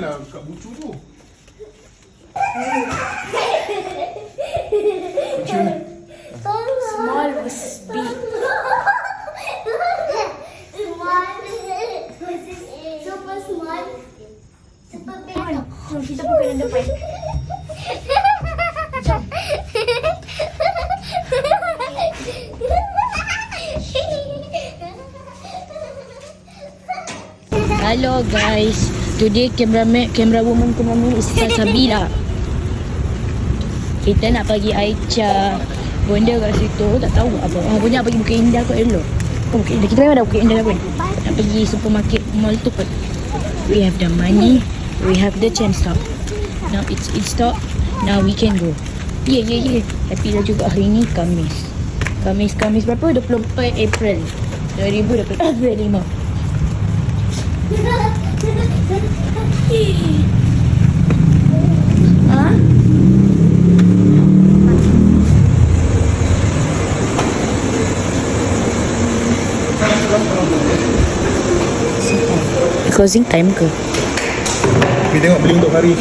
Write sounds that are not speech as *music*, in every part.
Janganlah kat bucu tu. Macam mana? Small versus big. Super small. Super big. Jom kita buka yang depan. Hello guys. Today cameraman camera woman cameraman is Sabila. Kita nak pergi Aicha. Benda kat situ tak tahu apa. Oh punya pergi Bukit Indah kot elok. Oh Bukit Indah. Kita memang ada Bukit Indah pun. Nak pergi supermarket mall tu kot. We have the money. We have the chance stop. Now it's in stock. Now we can go. Yeah, yeah, yeah. Happy lah juga hari ni Kamis. Kamis, Kamis berapa? 24 April. 2025. *laughs* Closing time ke? Kita tengok beli untuk hari.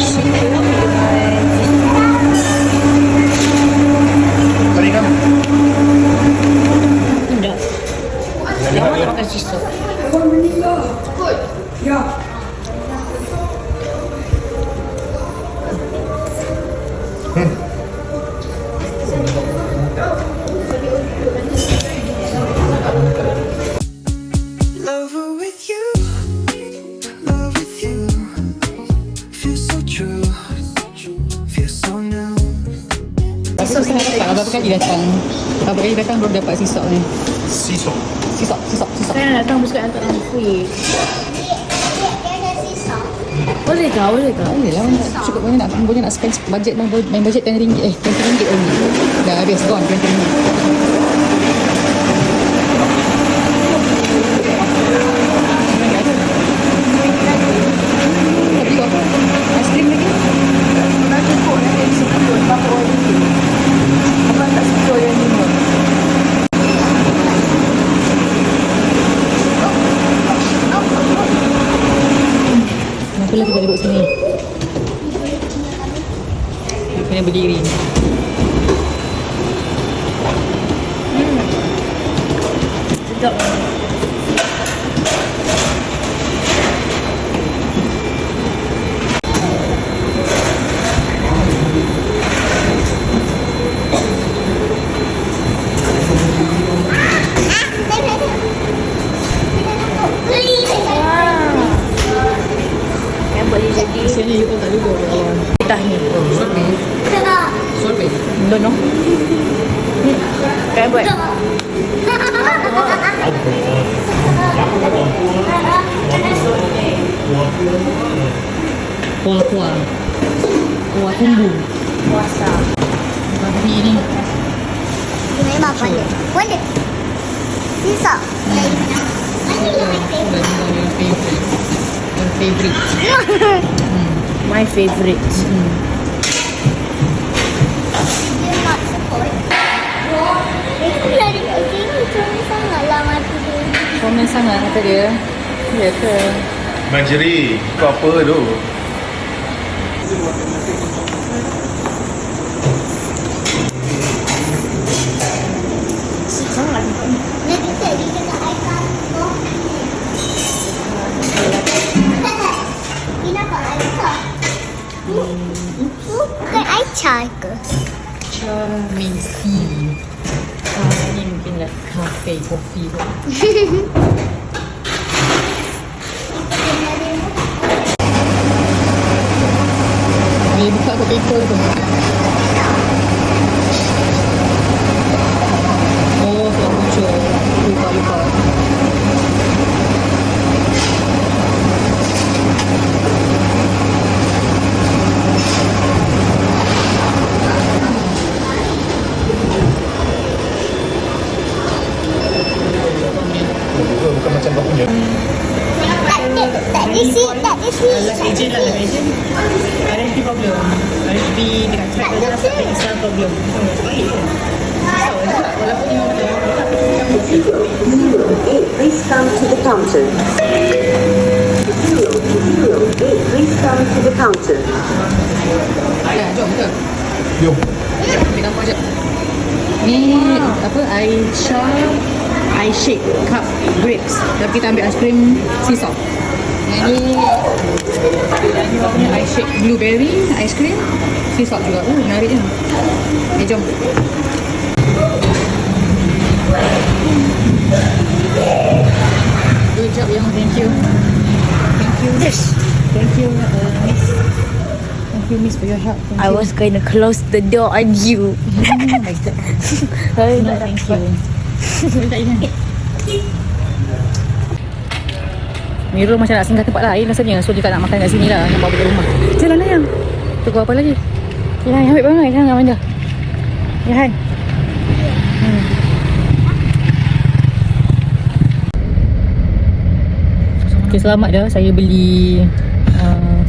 心 kali datang? Berapa kali datang baru dapat sisok ni? Sisok. Sisok, sisok, sisok. Saya nak datang bersuka hantar orang free. Boleh kah? Boleh kah? Boleh lah, cukup banyak nak, banyak nak spend budget main, main budget RM10 eh RM20 only. Dah habis, gone RM20. Tapi kau apa? Ice cream lagi? Nanti kau nak jadi sepuluh. Berapa orang itu? Apa tak sepuluh yang lima? Kenapa lah kita duduk sini? Kita kena berdiri. Sedap. Yang boleh jadi Sini you pun tak duduk kat bawah. tah ni. Sorbet. Sorbet. Don't know. Kan buat. Kuah-kuah. Kuah tumbu. Puasa. Tapi ini Memang pandai. Pandai. Sisa. Your favorite. Your favorite. *laughs* My mati dia. Komen sangat kata dia. Ya ke? Manjeri. Kau apa tu? Bukan air chai ke? Charming tea. Ah, ini mungkin lah kafe, kopi kot. Boleh buka kot paper tu. Oh, RSP problem. RSP dekat track tu dah sampai Islam problem. So, baik je. So, juga walaupun ni orang Please come to the counter. Please come to the counter. Ya, jom, jom. Jom. Ambil gambar jap. Ni apa? Aicha Ice shake cup grapes. Tapi kita ambil aiskrim sea salt. Yang ni yang ni apa ice shake blueberry ice cream sea salt juga. Oh, menarik je. Okay, jom. Good job, Yang. Thank you. Thank you. Yes. Thank you, uh, Miss. Thank you, Miss, for your help. Thank I you. was going to close the door on you. *laughs* that. *laughs* Sorry, No, thank you. *laughs* Miro macam nak singgah tempat lain rasanya. So dia tak nak makan kat sini lah. Nak bawa balik rumah. Jalan yang? Tunggu apa lagi? Ya Han ambil bangun Jangan dengan Amanda Ya Han hmm. Okay selamat dah. Saya beli uh,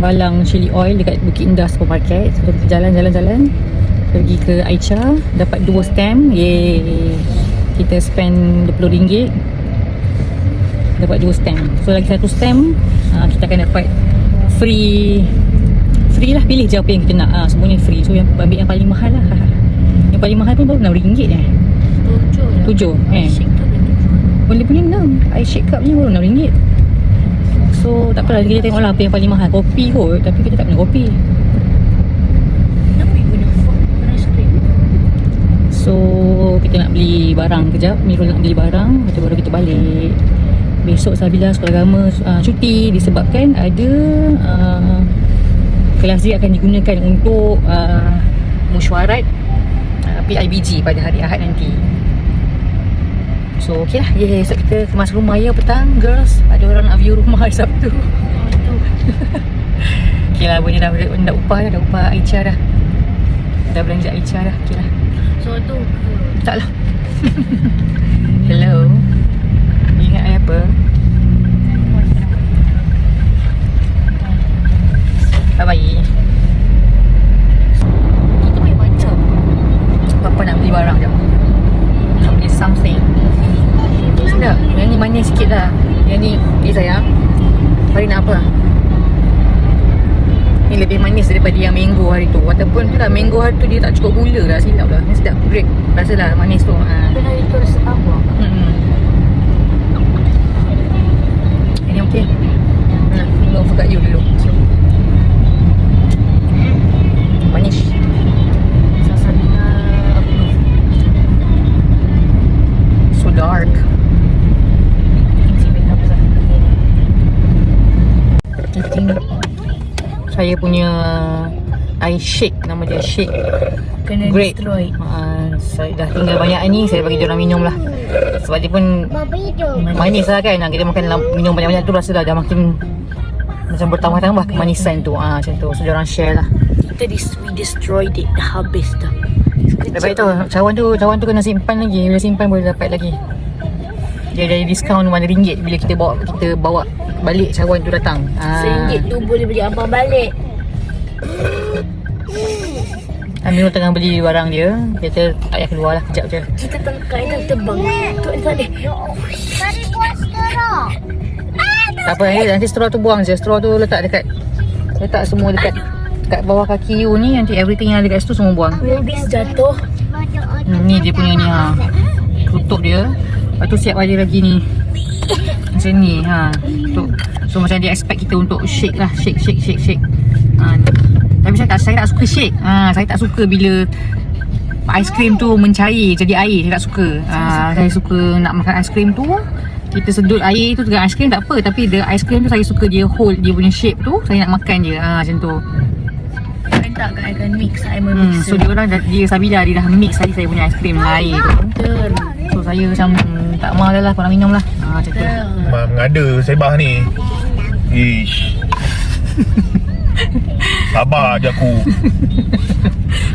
Balang chili oil Dekat Bukit Indah Supermarket. So kita jalan-jalan-jalan Pergi ke Aicha. Dapat dua stamp. Yeay. Kita spend RM20 dapat dua stamp. So lagi satu stamp uh, kita akan dapat free free lah pilih je apa yang kita nak. Uh, semuanya free. So yang ambil yang paling mahal lah. Yang paling mahal pun baru RM6 eh. Tujuh lah. tujuh eh. Boleh punya enam. Ice shake cup ni baru RM6 so tak apalah kita tengok lah apa yang paling mahal. Kopi kot tapi kita tak kopi. Guna cream? So kita nak beli barang kejap. Mirul nak beli barang Lepas baru kita balik Besok Sabila sekolah agama uh, cuti Disebabkan ada uh, Kelas dia akan digunakan untuk uh, Mesyuarat uh, PIBG pada hari Ahad nanti. So okey lah. Yeah, Esok kita kemas rumah. Ya petang Girls. Ada orang nak view rumah hari Sabtu. *laughs* Okay lah Punya dah, dah upah dah Dah upah Aicha dah. Dah belanja Aicha dah. Okay lah. So tu ke? tak lah. *laughs* Hello apa? Bye bye Kita main macam. Papa nak beli barang jap Nak beli something Sedap Yang ni manis sikit lah Yang ni Eh sayang Hari nak apa? Ni lebih manis daripada yang mango hari tu Walaupun tu lah mango hari tu dia tak cukup gula lah Silap lah Ni sedap Great Rasa lah manis tu ha. Tapi hari tu rasa awak. Hmm. Okey. Nah, tunggu offer kat you dulu. Manis. Sasana approve. So dark. I saya punya ice shake nama dia shake Kena great. destroy. Uh, saya dah tinggal banyak ni saya bagi dia orang minum lah. Sebab dia pun manis lah kan. Kita makan minum banyak-banyak tu rasa dah, dah makin macam bertambah-tambah kemanisan tu. Ah macam tu. So dia orang share lah. Kita dis- we destroyed it. Dah habis dah. Baik tu Cawan tu Cawan tu kena simpan lagi Bila simpan boleh dapat lagi Dia ada diskaun mana ringgit Bila kita bawa Kita bawa balik cawan tu datang ah. Seringgit tu boleh beli abang balik. *laughs* Amirul tengah beli barang dia Kita tak payah keluar lah Kejap je Kita tengah kita terbang. Tu tadi. Mari buat sekarang. Tak apa eh, Nanti straw tu buang je Straw tu letak dekat Letak semua dekat Dekat bawah kaki you ni Nanti everything yang ada kat situ semua buang Movies jatuh. hmm, Ni dia punya ni ha Tutup dia Lepas tu siap ada lagi ni Macam ni ha Tutup So macam dia expect kita untuk shake lah Shake shake shake shake ha. Tapi saya tak, saya tak suka shake. Ha, Saya tak suka bila Aiskrim tu mencair jadi air. Saya tak suka. Ha, Saya suka. nak makan aiskrim tu. Kita sedut air tu dengan aiskrim tak apa. Tapi the aiskrim tu saya suka dia hold Dia punya shape tu Saya nak makan je. Ha, Macam tu. I tak kan I akan mix. I hmm, memix. So dia orang dah, dia Sabila dia dah mix tadi saya punya aiskrim dengan air tu. Betul. So saya macam hmm, tak mau dah lah korang minum lah. Ha, Macam tu. Lah Mak mengada sebah ni. Ish. *laughs* Sabar je aku. *laughs*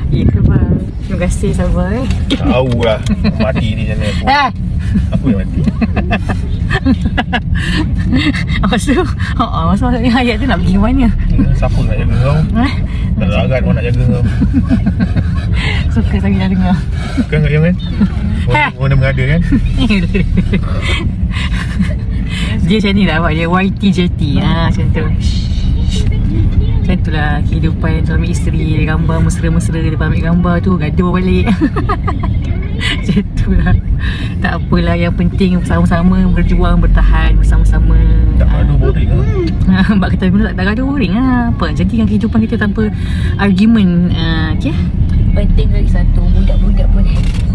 Ya ke bang? Terima kasih sabar eh. Tahu lah mati ni macam mana aku. Eh! Aku yang mati? *laughs* Lepas tu oh, Masa maksudnya ayat tu nak pergi ke mana Siapa nak jaga kau? Eh? Tak larat orang nak jaga kau. *laughs* Suka saya dah dengar. Bukan kat yang kan. Orang orang mengada kan? Dia macam ni lah awak Dia YTJT ha, Macam tu Macam tu lah Kehidupan suami isteri Gambar mesra-mesra Lepas ambil gambar tu Gaduh balik. *laughs* Macam tu lah. Tak apalah Yang penting Bersama-sama Berjuang Bertahan Bersama-sama. Tak ada boring *laughs* lah Mbak kata dulu tak, tak gaduh boring lah Apa Jadikan kehidupan kita tanpa Argument uh, Okay Penting lagi satu Budak-budak pun happy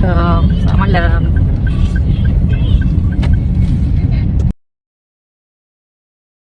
Okay, nanti dia nanti